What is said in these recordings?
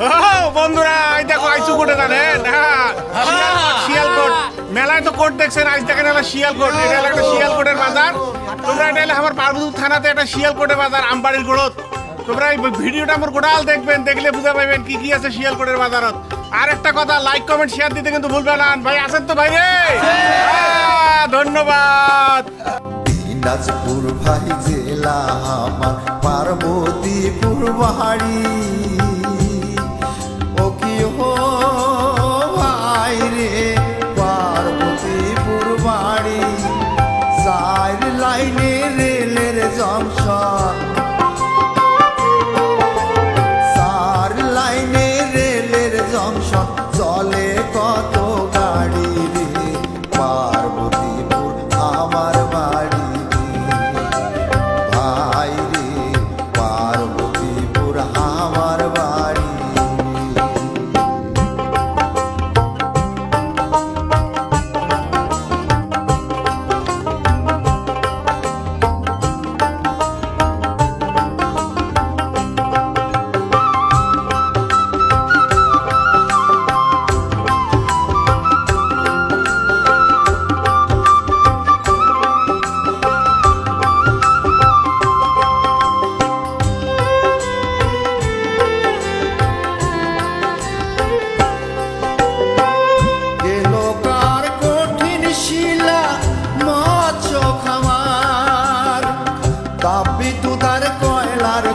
ও, বন্ধুরা এই দেখো আইসু কোটে জানেন শিয়ালকোট, মেলায় তো কোট দেখছেন আজ দেখেন এলা শিয়ালকোট এটা হলো একটা শিয়ালকোটের বাজার। তোমরা এটা হলো আমার পার্বতী থানাতে একটা শিয়ালকোটের বাজার আমবাড়ির গোড়ত তোমরা এই ভিডিওটা আমার গোটাল দেখবেন দেখলে বুঝতে পারবেন কি কি আছে শিয়ালকোটের বাজারত। আর একটা কথা লাইক কমেন্ট শেয়ার দিতে কিন্তু ভুলবেন না। ভাই আছেন তো ভাই রে হ্যাঁ, ধন্যবাদ। দিনাজপুর ভাই জেলা আমার পার্বতীপুর বাড়ি।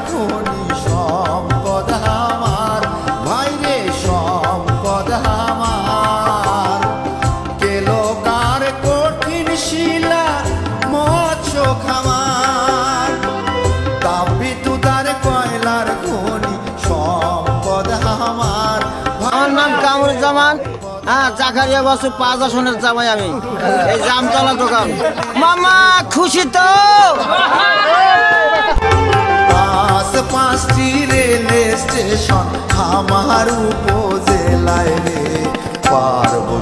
খনি সম্পদ আমার ভাইরে সম্পদ আমার। গেল কঠিন শিলা মৎস্য খামার তাপি তুদার কয়লার খনি সম্পদ আমার। আমার নাম কামরুজ্জামান। হ্যাঁ চাকারিয়া বাসু পাঁচ আসনের জামাই আমি। এই জামতলা দোকান। মামা খুশি তো? স্টেশন আমার উপজেলায় রে পার্বতীপুর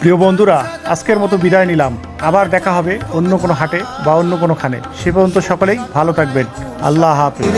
প্রিয় বন্ধুরা, আজকের মতো বিদায় নিলাম। আবার দেখা হবে অন্য কোনো হাটে বা অন্য কোনো খানে। সে পর্যন্ত সকলেই ভালো থাকবেন। আল্লাহ হাফেজ।